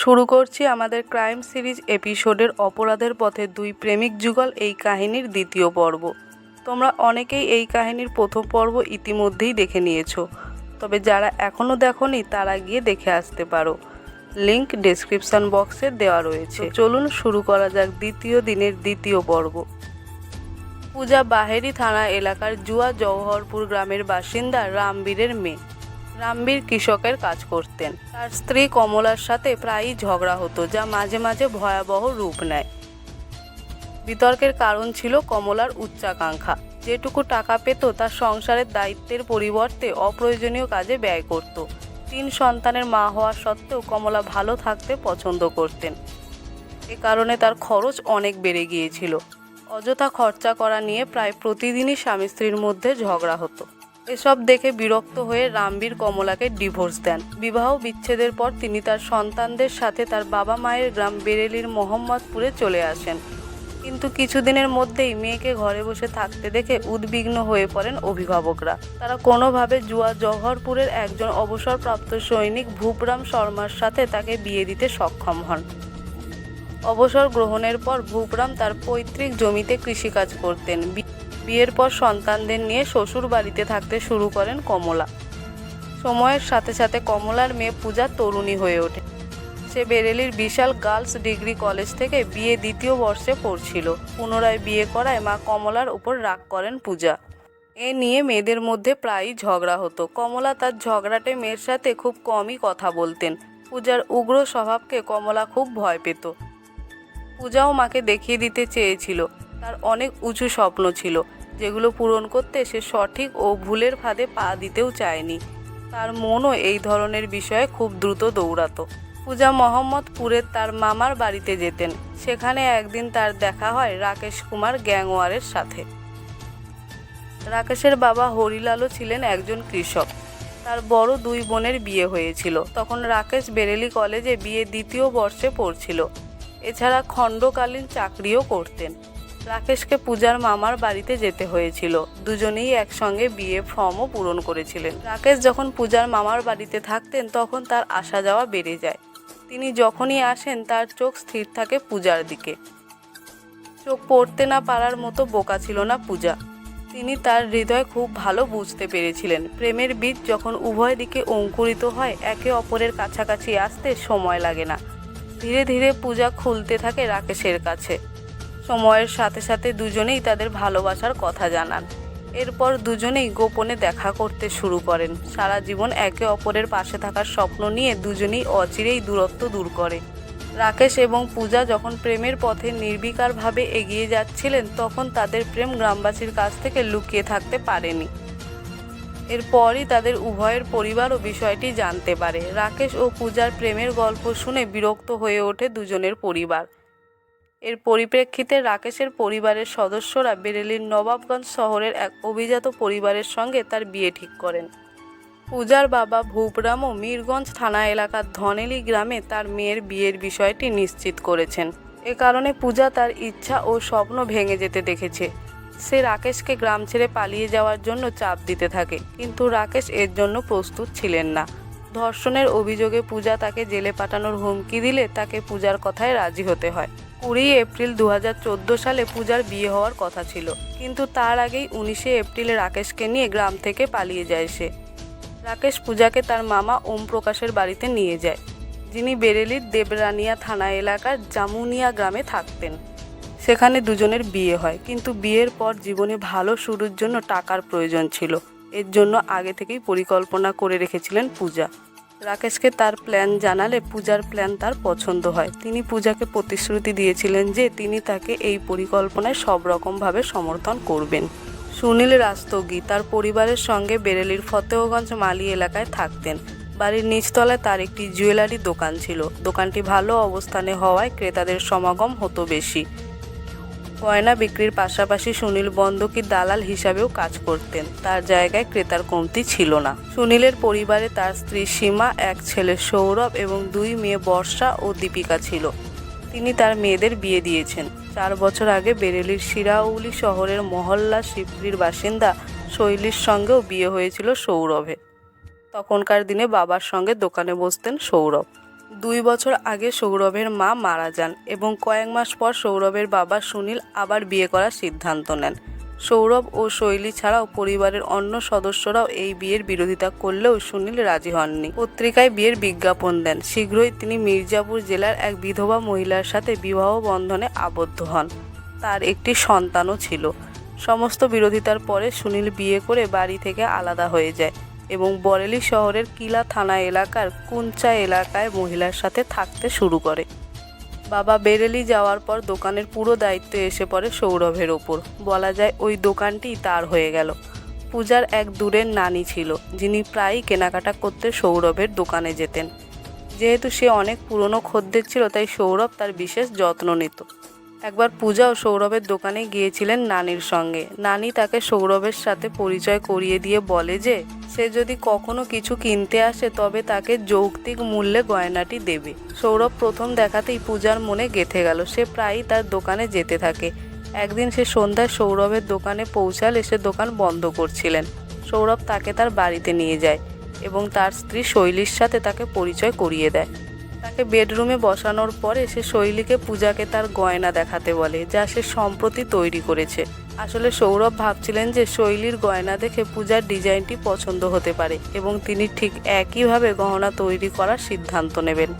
শুরু করছি আমাদের ক্রাইম সিরিজ এপিসোডের অপরাধের পথে দুই প্রেমিক যুগল এই কাহিনীর দ্বিতীয় পর্ব। তোমরা অনেকেই এই কাহিনীর প্রথম পর্ব ইতিমধ্যেই দেখে নিয়েছো, তবে যারা এখনও দেখোনি তারা গিয়ে দেখে আসতে পারো। লিংক ডেসক্রিপশন বক্সে দেওয়া রয়েছে। চলুন শুরু করা যাক দ্বিতীয় দিনের দ্বিতীয় পর্ব। পূজা বাহেরি থানা এলাকার জুয়া জওহরপুর গ্রামের বাসিন্দা রামবীরের মেয়ে। রামবীর কৃষকের কাজ করতেন। তার স্ত্রী কমলার সাথে প্রায়ই ঝগড়া হতো, যা মাঝে মাঝে ভয়াবহ রূপ নেয়। বিতর্কের কারণ ছিল কমলার উচ্চাকাঙ্ক্ষা। যেটুকু টাকা পেত তার সংসারের দায়িত্বের পরিবর্তে অপ্রয়োজনীয় কাজে ব্যয় করত। তিন সন্তানের মা হওয়া সত্ত্বেও কমলা ভালো থাকতে পছন্দ করতেন। এ কারণে তার খরচ অনেক বেড়ে গিয়েছিল। অযথা খরচা করা নিয়ে প্রায় প্রতিদিনই স্বামী স্ত্রীর মধ্যে ঝগড়া হতো। এসব দেখে বিরক্ত হয়ে রামবীর কমলাকে ডিভোর্স দেন। বিবাহ বিচ্ছেদের পর তিনি তার সন্তানদের সাথে তার বাবা মায়ের গ্রাম বেরেলির মোহাম্মদপুরে চলে আসেন। কিন্তু কিছুদিনের মধ্যেই মেয়েকে ঘরে বসে থাকতে দেখে উদ্বিগ্ন হয়ে পড়েন অভিভাবকরা। তারা কোনোভাবে জুয়া জহরপুরের একজন অবসরপ্রাপ্ত সৈনিক ভূপরাম শর্মার সাথে তাকে বিয়ে দিতে সক্ষম হন। অবসর গ্রহণের পর ভূপরাম তার পৈতৃক জমিতে কৃষিকাজ করতেন। বিয়ের পর সন্তানদের নিয়ে শ্বশুর বাড়িতে থাকতে শুরু করেন কমলা। সময়ের সাথে সাথে কমলার মেয়ে পূজা তরুণী হয়ে ওঠে। সে বেরেলির বিশাল গার্লস ডিগ্রি কলেজ থেকে বিয়ে দ্বিতীয় বর্ষে পড়ছিল। পুনরায় বিয়ে করায় মা কমলার উপর রাগ করেন পূজা। এ নিয়ে মেয়েদের মধ্যে প্রায়ই ঝগড়া হতো। কমলা তার ঝগড়াটে মেয়ের সাথে খুব কমই কথা বলতেন। পূজার উগ্র স্বভাবকে কমলা খুব ভয় পেত। পূজাও মাকে দেখিয়ে দিতে চেয়েছিল। তার অনেক উঁচু স্বপ্ন ছিল। যেগুলো পূরণ করতে সে সঠিক ও ভুলের ফাঁদে পা দিতেও চায়নি। তার মনও এই ধরনের বিষয়ে খুব দ্রুত দৌড়াতো। পূজা মোহাম্মদপুরের তার মামার বাড়িতে যেতেন। সেখানে একদিন তার দেখা হয় রাকেশ কুমার গ্যাংওয়ারের সাথে। রাকেশের বাবা হরিলালও ছিলেন একজন কৃষক। তার বড় দুই বোনের বিয়ে হয়েছিল। তখন রাকেশ বেরেলি কলেজে বিয়ে দ্বিতীয় বর্ষে পড়ছিল। এছাড়া খণ্ডকালীন চাকরিও করতেন। রাকেশকে পূজার মামার বাড়িতে যেতে হয়েছিল। দুজনেই একসঙ্গে বিয়ে ফর্মও পূরণ করেছিলেন। রাকেশ যখন পূজার মামার বাড়িতে থাকতেন, তখন তার আসা যাওয়া বেড়ে যায়। তিনি যখনই আসেন, তার চোখ স্থির থাকে পূজার দিকে। চোখ পড়তে না পারার মতো বোকা ছিল না পূজা। তিনি তার হৃদয় খুব ভালো বুঝতে পেরেছিলেন। প্রেমের বীজ যখন উভয় দিকে অঙ্কুরিত হয়, একে অপরের কাছাকাছি আসতে সময় লাগে না। ধীরে ধীরে পূজা খুলতে থাকে রাকেশের কাছে। সময়ের সাথে সাথে দুজনেই তাদের ভালোবাসার কথা জানান। এরপর দুজনেই গোপনে দেখা করতে শুরু করেন। সারা জীবন একে অপরের পাশে থাকার স্বপ্ন নিয়ে দুজনেই অচিরেই দূরত্ব দূর করে। রাকেশ এবং পূজা যখন প্রেমের পথে নির্বিকারভাবে এগিয়ে যাচ্ছিলেন, তখন তাদের প্রেম গ্রামবাসীর কাছ থেকে লুকিয়ে থাকতে পারেনি। এরপরই তাদের উভয়ের পরিবারও বিষয়টি জানতে পারে। রাকেশ ও পূজার প্রেমের গল্প শুনে বিরক্ত হয়ে ওঠে দুজনের পরিবার। এর পরিপ্রেক্ষিতে রাকেশের পরিবারের সদস্যরা বেরেলির নবাবগঞ্জ শহরের এক অভিজাত পরিবারের সঙ্গে তার বিয়ে ঠিক করেন। পূজার বাবা ভূপরামও মীরগঞ্জ থানা এলাকার ধনেলি গ্রামে তার মেয়ের বিয়ের বিষয়টি নিশ্চিত করেছেন। এ কারণে পূজা তার ইচ্ছা ও স্বপ্ন ভেঙে যেতে দেখেছে। সে রাকেশকে গ্রাম ছেড়ে পালিয়ে যাওয়ার জন্য চাপ দিতে থাকে, কিন্তু রাকেশ এর জন্য প্রস্তুত ছিলেন না। ধর্ষণের অভিযোগে পূজা তাকে জেলে পাঠানোর হুমকি দিলে তাকে পূজার কথায় রাজি হতে হয়। কুড়ি এপ্রিল দু হাজার চোদ্দ সালে পূজার বিয়ে হওয়ার কথা ছিল। কিন্তু তার আগেই উনিশে এপ্রিলে রাকেশকে নিয়ে গ্রাম থেকে পালিয়ে যায় সে। রাকেশ পূজাকে তার মামা ওম প্রকাশের বাড়িতে নিয়ে যায়, যিনি বেরেলির দেবরানিয়া থানা এলাকার জামুনিয়া গ্রামে থাকতেন। সেখানে দুজনের বিয়ে হয়, কিন্তু বিয়ের পর জীবনে ভালো শুরুর জন্য টাকার প্রয়োজন ছিল। এর জন্য আগে থেকেই পরিকল্পনা করে রেখেছিলেন পূজা। রাকেশকে তার প্ল্যান জানালে পূজার প্ল্যান তার পছন্দ হয়। তিনি পূজাকে প্রতিশ্রুতি দিয়েছিলেন যে তিনি তাকে এই পরিকল্পনায় সব রকমভাবে সমর্থন করবেন। সুনীল রাস্তগি তার পরিবারের সঙ্গে বেরেলির ফতেহগঞ্জ মালি এলাকায় থাকতেন। বাড়ির নিচতলায় তার একটি জুয়েলারি দোকান ছিল। দোকানটি ভালো অবস্থানে হওয়ায় ক্রেতাদের সমাগম হতো বেশি। গয়না বিক্রির পাশাপাশি সুনীল বন্ধকি দালাল হিসাবেও কাজ করতেন। তার জায়গায় ক্রেতার কমতি ছিল না। সুনীলের পরিবারে তার স্ত্রী সীমা, এক ছেলে সৌরভ এবং দুই মেয়ে বর্ষা ও দীপিকা ছিল। তিনি তার মেয়েদের বিয়ে দিয়েছেন। চার বছর আগে বেরেলির শিরাউলি শহরের মহল্লা শিবরির বাসিন্দা শৈলীর সঙ্গেও বিয়ে হয়েছিল সৌরভে। তখনকার দিনে বাবার সঙ্গে দোকানে বসতেন সৌরভ। দুই বছর আগে সৌরভের মা মারা যান এবং কয়েক মাস পর সৌরভের বাবা সুনীল আবার বিয়ে করার সিদ্ধান্ত নেন। সৌরভ ও শৈলী ছাড়াও পরিবারের অন্য সদস্যরাও এই বিয়ের বিরোধিতা করলেও সুনীল রাজি হননি। পত্রিকায় বিয়ের বিজ্ঞাপন দেন। শীঘ্রই তিনি মির্জাপুর জেলার এক বিধবা মহিলার সাথে বিবাহ বন্ধনে আবদ্ধ হন। তার একটি সন্তানও ছিল। সমস্ত বিরোধিতার পরে সুনীল বিয়ে করে বাড়ি থেকে আলাদা হয়ে যায়। এবং বরেলি শহরের কিলা থানা এলাকার কুঞ্চা এলাকায় মহিলার সাথে থাকতে শুরু করে। বাবা বেরেলি যাওয়ার পর দোকানের পুরো দায়িত্ব এসে পড়ে সৌরভের ওপর। বলা যায় ওই দোকানটিই তার হয়ে গেল। পূজার এক দূরের নানি ছিল, যিনি প্রায়ই কেনাকাটা করতে সৌরভের দোকানে যেতেন। যেহেতু সে অনেক পুরনো খদ্দের ছিল, তাই সৌরভ তার বিশেষ যত্ন নিত। একবার পূজাও সৌরভের দোকানে গিয়েছিলেন নানির সঙ্গে। নানি তাকে সৌরভের সাথে পরিচয় করিয়ে দিয়ে বলে যে, সে যদি কখনো কিছু কিনতে আসে, তবে তাকে যৌক্তিক মূল্যে গয়নাটি দেবে। সৌরভ প্রথম দেখাতেই পূজার মনে গেঁথে গেল। সে প্রায়ই তার দোকানে যেতে থাকে। একদিন সে সন্ধ্যায় সৌরভের দোকানে পৌঁছালে সে দোকান বন্ধ করছিলেন। সৌরভ তাকে তার বাড়িতে নিয়ে যায় এবং তার স্ত্রী শৈলীর সাথে তাকে পরিচয় করিয়ে দেয়। তাকে বেডরুমে বসানোর পরে সে শৈলীকে পূজাকে তার গয়না দেখাতে বলে, যা সে সম্প্রতি তৈরি করেছে। আসলে সৌরভ ভাবছিলেন যে শৈলীর গয়না দেখে পূজার ডিজাইনটি পছন্দ হতে পারে এবং তিনি ঠিক একইভাবে গহনা তৈরি করার সিদ্ধান্ত নেবেন।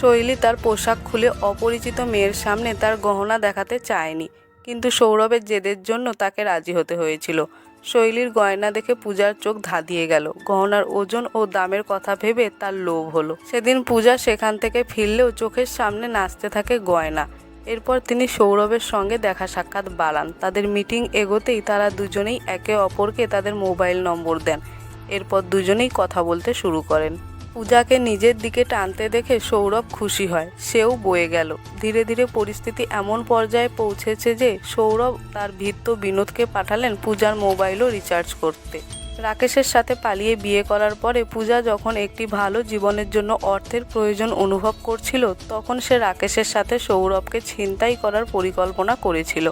শৈলী তার পোশাক খুলে অপরিচিত মেয়ের সামনে তার গহনা দেখাতে চায়নি, কিন্তু সৌরভের জেদের জন্য তাকে রাজি হতে হয়েছিল। শৈলীর গয়না দেখে পূজার চোখ ধাঁধিয়ে গেল। গহনার ওজন ও দামের কথা ভেবে তার লোভ হলো। সেদিন পূজা সেখান থেকে ফিরলেও চোখের সামনে নাচতে থাকে গয়না। এরপর তিনি সৌরভের সঙ্গে দেখা সাক্ষাৎ বাড়ান। তাদের মিটিং এগোতেই তারা দুজনেই একে অপরকে তাদের মোবাইল নম্বর দেন। এরপর দুজনেই কথা বলতে শুরু করেন। পূজাকে নিজের দিকে টানতে দেখে সৌরভ খুশি হয়। সেও বয়ে গেল। ধীরে ধীরে পরিস্থিতি এমন পর্যায়ে পৌঁছেছে যে সৌরভ তার ভৃত্য বিনোদকে পাঠালেন পূজার মোবাইলও রিচার্জ করতে। রাকেশের সাথে পালিয়ে বিয়ে করার পরে পূজা যখন একটি ভালো জীবনের জন্য অর্থের প্রয়োজন অনুভব করছিল, তখন সে রাকেশের সাথে সৌরভকে ছিনতাই করার পরিকল্পনা করেছিল।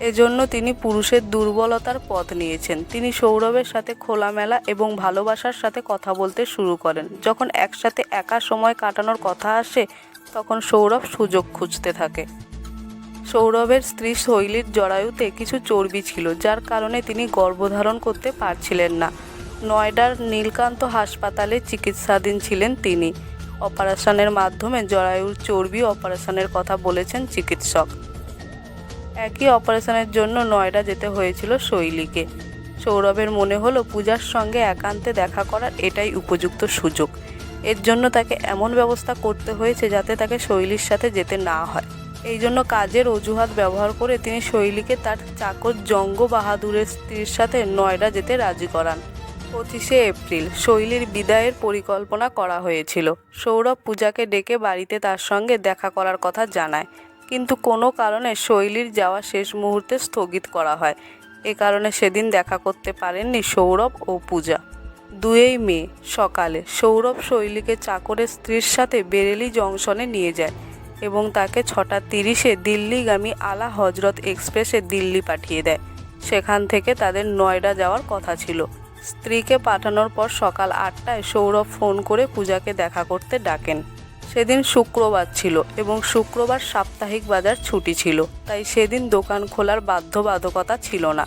এজন্য তিনি পুরুষের দুর্বলতার পথ নিয়েছেন। তিনি সৌরভের সাথে খোলামেলা এবং ভালোবাসার সাথে কথা বলতে শুরু করেন। যখন একসাথে একা সময় কাটানোর কথা আসে, তখন সৌরভ সুযোগ খুঁজতে থাকে। সৌরভের স্ত্রী শৈলীর জরায়ুতে কিছু চর্বি ছিল, যার কারণে তিনি গর্ভধারণ করতে পারছিলেন না। নয়ডার নীলকান্ত হাসপাতালে চিকিৎসাধীন ছিলেন তিনি। অপারেশনের মাধ্যমে জরায়ুর চর্বি অপারেশনের কথা বলেছেন চিকিৎসক। একই অপারেশনের জন্য নয়ডা যেতে হয়েছিল শৈলীকে। সৌরভের মনে হলো পূজার সঙ্গে একান্তে দেখা করার এটাই উপযুক্ত সুযোগ। এর জন্য তাকে এমন ব্যবস্থা করতে হয়েছে যাতে তাকে শৈলীর সাথে যেতে না হয়। এই জন্য কাজের অজুহাত ব্যবহার করে তিনি শৈলীকে তার চাকর জঙ্গ বাহাদুরের স্ত্রীর সাথে নয়ডা যেতে রাজি করান। পঁচিশে এপ্রিল শৈলীর বিদায়ের পরিকল্পনা করা হয়েছিল। সৌরভ পূজাকে ডেকে বাড়িতে তার সঙ্গে দেখা করার কথা জানায়। কিন্তু কোনো কারণে শৈলীর যাওয়া শেষ মুহূর্তে স্থগিত করা হয়। এ কারণে সেদিন দেখা করতে পারেননি সৌরভ ও পূজা। দুয়েই মে সকালে সৌরভ শৈলীকে চাকরের স্ত্রীর সাথে বেরেলি জংশনে নিয়ে যায় এবং তাকে ছটা তিরিশে দিল্লিগামী আলা হজরত এক্সপ্রেসে দিল্লি পাঠিয়ে দেয়। সেখান থেকে তাদের নয়ডা যাওয়ার কথা ছিল। স্ত্রীকে পাঠানোর পর সকাল আটটায় সৌরভ ফোন করে পূজাকে দেখা করতে ডাকেন। সেদিন শুক্রবার ছিল এবং শুক্রবার সাপ্তাহিক বাজার ছুটি ছিল, তাই সেদিন দোকান খোলার বাধ্যবাধকতা ছিল না।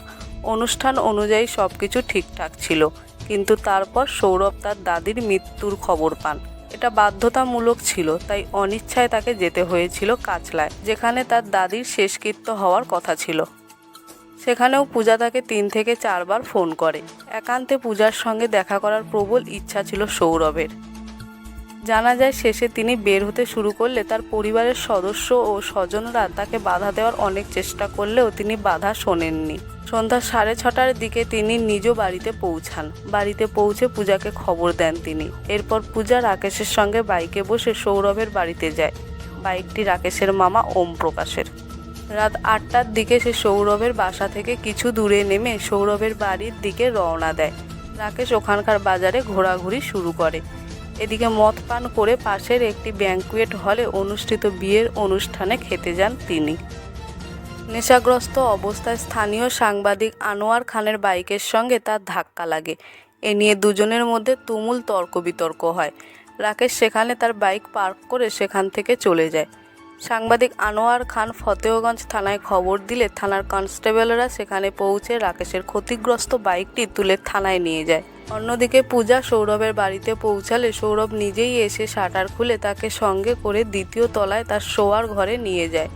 অনুষ্ঠান অনুযায়ী সব কিছু ঠিকঠাক ছিল, কিন্তু তারপর সৌরভ তার দাদির মৃত্যুর খবর পান। এটা বাধ্যতামূলক ছিল, তাই অনিচ্ছায় তাকে যেতে হয়েছিল কাচলায়, যেখানে তার দাদির শেষকৃত্য হওয়ার কথা ছিল। সেখানেও পূজা তাকে তিন থেকে চারবার ফোন করে। একান্তে পূজার সঙ্গে দেখা করার প্রবল ইচ্ছা ছিল সৌরভের। জানা যায় শেষে তিনি বের হতে শুরু করলে তার পরিবারের সদস্য ও স্বজনরা তাকে বাধা দেওয়ার অনেক চেষ্টা করলেও তিনি বাধা শোনেননি। সন্ধ্যা সাড়ে ছটার দিকে তিনি নিজ বাড়িতে পৌঁছান। বাড়িতে পৌঁছে পূজাকে খবর দেন তিনি। এরপর পূজা রাকেশের সঙ্গে বাইকে বসে সৌরভের বাড়িতে যায়। বাইকটি রাকেশের মামা ওম প্রকাশের। রাত আটটার দিকে সে সৌরভের বাসা থেকে কিছু দূরে নেমে সৌরভের বাড়ির দিকে রওনা দেয়। রাকেশ ওখানকার বাজারে ঘোরাঘুরি শুরু করে। এদিকে মদ পান করে পাশের একটি ব্যাঙ্কুয়েট হলে অনুষ্ঠিত বিয়ের অনুষ্ঠানে খেতে যান তিনি। নেশাগ্রস্ত অবস্থায় স্থানীয় সাংবাদিক আনোয়ার খানের বাইকের সঙ্গে তার ধাক্কা লাগে। এ নিয়ে দুজনের মধ্যে তুমুল তর্ক বিতর্ক হয়। রাকেশ সেখানে তার বাইক পার্ক করে সেখান থেকে চলে যায়। সাংবাদিক আনোয়ার খান ফতেহগঞ্জ থানায় খবর দিলে থানার কনস্টেবলরা সেখানে পৌঁছে রাকেশের ক্ষতিগ্রস্ত বাইকটি তুলে থানায় নিয়ে যায়। অন্যদিকে পূজা সৌরভের বাড়িতে পৌঁছালে সৌরভ নিজেই এসে শাটার খুলে তাকে সঙ্গে করে দ্বিতীয় তলায় তার শোয়ার ঘরে নিয়ে যায়।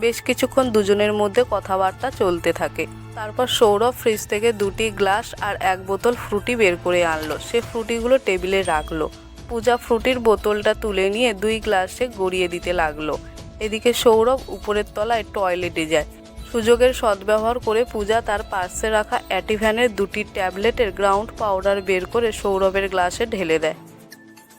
বেশ কিছুক্ষণ দুজনের মধ্যে কথাবার্তা চলতে থাকে। তারপর সৌরভ ফ্রিজ থেকে দুটি গ্লাস আর এক বোতল ফ্রুটি বের করে আনলো। সে ফ্রুটিগুলো টেবিলে রাখল। পূজা ফ্রুটির বোতলটা তুলে নিয়ে দুই গ্লাসে গড়িয়ে দিতে লাগল। এদিকে সৌরভ উপরের তলায় টয়লেটে যায়। সুযোগের সদ্ব্যবহার করে পূজা তার পার্সে রাখা অ্যাটিভ্যানের দুটি ট্যাবলেটের গ্রাউন্ড পাউডার বের করে সৌরভের গ্লাসে ঢেলে দেয়।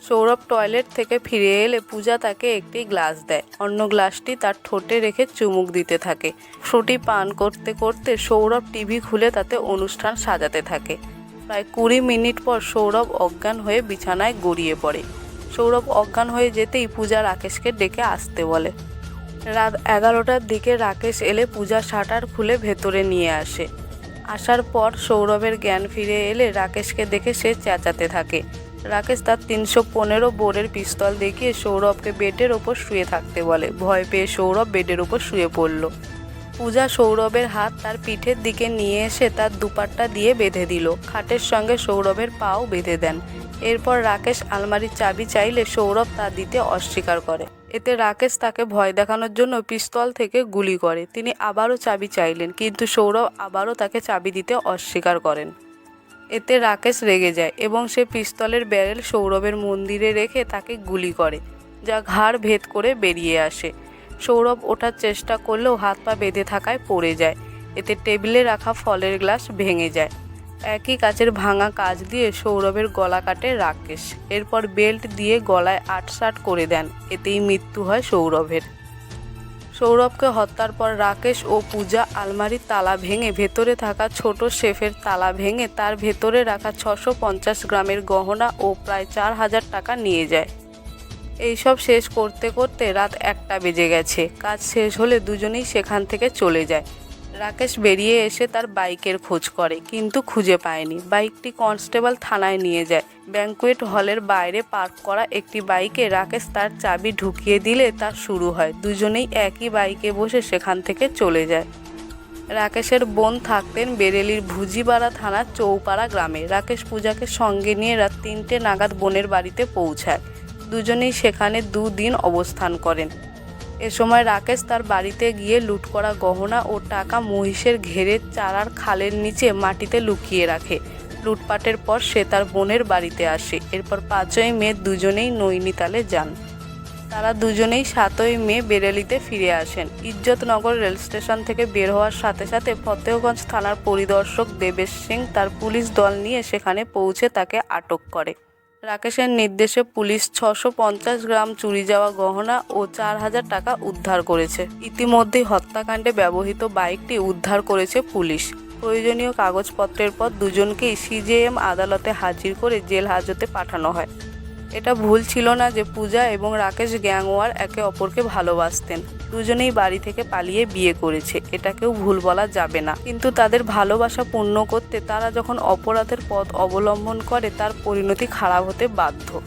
সৌরভ টয়লেট থেকে ফিরে এলে পূজা তাকে একটি গ্লাস দেয়। অন্য গ্লাসটি তার ঠোঁটে রেখে চুমুক দিতে থাকে। ফ্রুটি পান করতে করতে সৌরভ টিভি খুলে তাতে অনুষ্ঠান সাজাতে থাকে। প্রায় কুড়ি মিনিট পর সৌরভ অজ্ঞান হয়ে বিছানায় গড়িয়ে পড়ে। সৌরভ অজ্ঞান হয়ে যেতেই পূজা রাকেশকে ডেকে আসতে বলে। রাত এগারোটার দিকে রাকেশ এলে পূজা শাটার খুলে ভেতরে নিয়ে আসে। আসার পর সৌরভের জ্ঞান ফিরে এলে রাকেশকে দেখে সে চেঁচাতে থাকে। রাকেশ তার তিনশো পনেরো বোরের পিস্তল দেখিয়ে সৌরভকে বেডের ওপর শুয়ে থাকতে বলে। ভয় পেয়ে সৌরভ বেডের ওপর শুয়ে পড়ল। পূজা সৌরভের হাত তার পিঠের দিকে নিয়ে এসে তার দুপাট্টা দিয়ে বেঁধে দিল। খাটের সঙ্গে সৌরভের পাও বেঁধে দেন। এরপর রাকেশ আলমারির চাবি চাইলে সৌরভ তা দিতে অস্বীকার করে। এতে রাকেশ তাকে ভয় দেখানোর জন্য পিস্তল থেকে গুলি করে। তিনি আবারও চাবি চাইলেন, কিন্তু সৌরভ আবারও তাকে চাবি দিতে অস্বীকার করেন। এতে রাকেশ রেগে যায় এবং সে পিস্তলের ব্যারেল সৌরভের মন্দিরে রেখে তাকে গুলি করে, যা ঘাড় ভেদ করে বেরিয়ে আসে। সৌরভ ওঠার চেষ্টা করলেও হাত পা বেঁধে থাকায় পড়ে যায়। এতে টেবিলে রাখা ফলের গ্লাস ভেঙে যায়। একই কাচের ভাঙা কাজ দিয়ে সৌরভের গলা কাটে রাকেশ। এরপর বেল্ট দিয়ে গলায় আটসাট করে দেন। এতেই মৃত্যু হয় সৌরভের। সৌরভকে হত্যার পর রাকেশ ও পূজা আলমারির তালা ভেঙে ভেতরে থাকা ছোট শেফের তালা ভেঙে তার ভেতরে রাখা ছশো পঞ্চাশ গ্রামের গহনা ও প্রায় চার হাজার টাকা নিয়ে যায়। এইসব শেষ করতে করতে রাত একটা বেজে গেছে। কাজ শেষ হলে দুজনেই সেখান থেকে চলে যায়। রাকেশ বেরিয়ে এসে তার বাইকের খোঁজ করে, কিন্তু খুঁজে পায়নি। বাইকটি কনস্টেবল থানায় নিয়ে যায়। ব্যাঙ্কুয়েট হলের বাইরে পার্ক করা একটি বাইকে রাকেশ তার চাবি ঢুকিয়ে দিলে তা শুরু হয়। দুজনেই একই বাইকে বসে সেখান থেকে চলে যায়। রাকেশের বোন থাকতেন বেরেলির ভুজিপাড়া থানার চৌপাড়া গ্রামে। রাকেশ পূজাকে সঙ্গে নিয়ে রাত তিনটে নাগাদ বোনের বাড়িতে পৌঁছায়। দুজনেই সেখানে দুদিন অবস্থান করেন। এ সময় রাকেশ তার বাড়িতে গিয়ে লুট করা গহনা ও টাকা মহিষের ঘেরের চারার খালের নিচে মাটিতে লুকিয়ে রাখে। লুটপাটের পর সে তার বোনের বাড়িতে আসে। এরপর পাঁচই মে দুজনেই নৈনিতালে যান। তারা দুজনেই সাতই মে বেরেলিতে ফিরে আসেন। ইজ্জতনগর রেল স্টেশন থেকে বের হওয়ার সাথে সাথে ফতেহগঞ্জ থানার পরিদর্শক দেবেশ সিং তার পুলিশ দল নিয়ে সেখানে পৌঁছে তাকে আটক করে। রাকেশের নির্দেশে পুলিশ ছশো পঞ্চাশ গ্রাম চুরি যাওয়া গহনা ও চার হাজার টাকা উদ্ধার করেছে। ইতিমধ্যে হত্যাকাণ্ডে ব্যবহৃত বাইকটি উদ্ধার করেছে পুলিশ। প্রয়োজনীয় কাগজপত্রের পর দুজনকেই সিজেএম আদালতে হাজির করে জেল হাজতে পাঠানো হয়। এটা ভুল ছিল না যে পূজা এবং রাকেশ গ্যাংওয়ার একে অপরকে ভালোবাসতেন। দুজনেই বাড়ি থেকে পালিয়ে বিয়ে করেছে, এটাকেও ভুল বলা যাবে না। কিন্তু তাদের ভালোবাসা পূর্ণ করতে তারা যখন অপরাধের পথ অবলম্বন করে, তার পরিণতি খারাপ হতে বাধ্য।